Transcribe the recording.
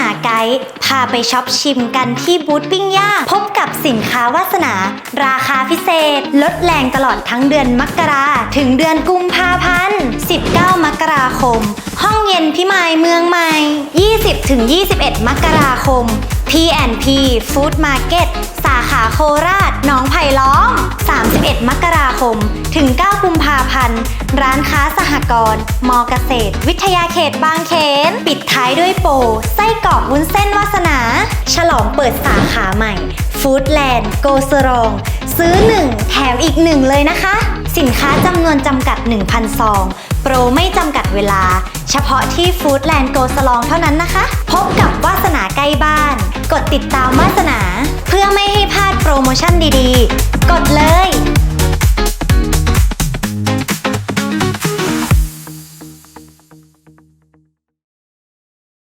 นาไกด์พาไปช็อปชิมกันที่บูธปิ้งย่างพบกับสินค้าวาสนา ราคาพิเศษ ลดแรงตลอดทั้งเดือนมกราถึงเดือนกุมภาพันธ์ 19 มกราคม ห้องเย็นพิมายเมืองใหม่ 20-21 มกราคม P&P Food Market สาขาโคราช หนองไผ่ล้อม 31 มกรา คม ถึง 9 กุมภาพันธ์ ร้านค้าสหกรณ์มอเกษตร วิทยาเขตบางเขน ปิดท้ายด้วยโปรไส้กรอกวุ้นเส้นวาสนา ฉลองเปิดสาขาใหม่ ฟู้ดแลนด์โกสรอง ซื้อ 1 แถมอีก 1 เลยนะคะ สินค้าจำนวนจำกัด 1,000 ซอง โปรไม่จำกัดเวลา เฉพาะที่ฟู้ดแลนด์โกสลองเท่านั้นนะคะ พบกับวาสนาใกล้บ้าน กดติดตามวาสนา เพื่อไม่ให้พลาดโปรโมชั่นดีๆ กดเลย